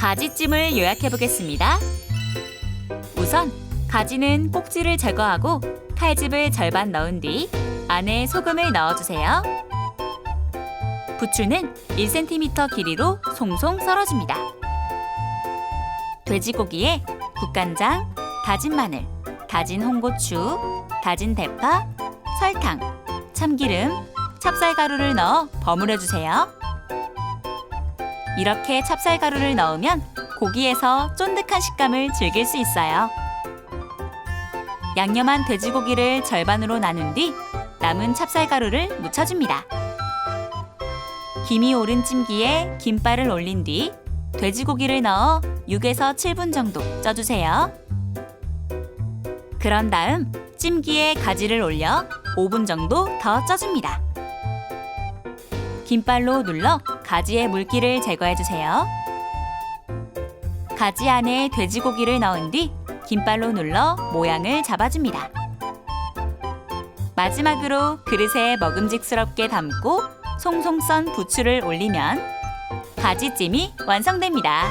가지찜을 요약해 보겠습니다. 우선 가지는 꼭지를 제거하고 칼집을 절반 넣은 뒤 안에 소금을 넣어주세요. 부추는 1cm 길이로 송송 썰어줍니다. 돼지고기에 국간장, 다진 마늘, 다진 홍고추, 다진 대파, 설탕, 참기름, 찹쌀가루를 넣어 버무려 주세요. 이렇게 찹쌀가루를 넣으면 고기에서 쫀득한 식감을 즐길 수 있어요. 양념한 돼지고기를 절반으로 나눈 뒤 남은 찹쌀가루를 묻혀줍니다. 김이 오른 찜기에 김발을 올린 뒤 돼지고기를 넣어 6에서 7분 정도 쪄주세요. 그런 다음 찜기에 가지를 올려 5분 정도 더 쪄줍니다. 김발로 눌러 가지의 물기를 제거해 주세요. 가지 안에 돼지고기를 넣은 뒤 김발로 눌러 모양을 잡아줍니다. 마지막으로 그릇에 먹음직스럽게 담고 송송 썬 부추를 올리면 가지찜이 완성됩니다.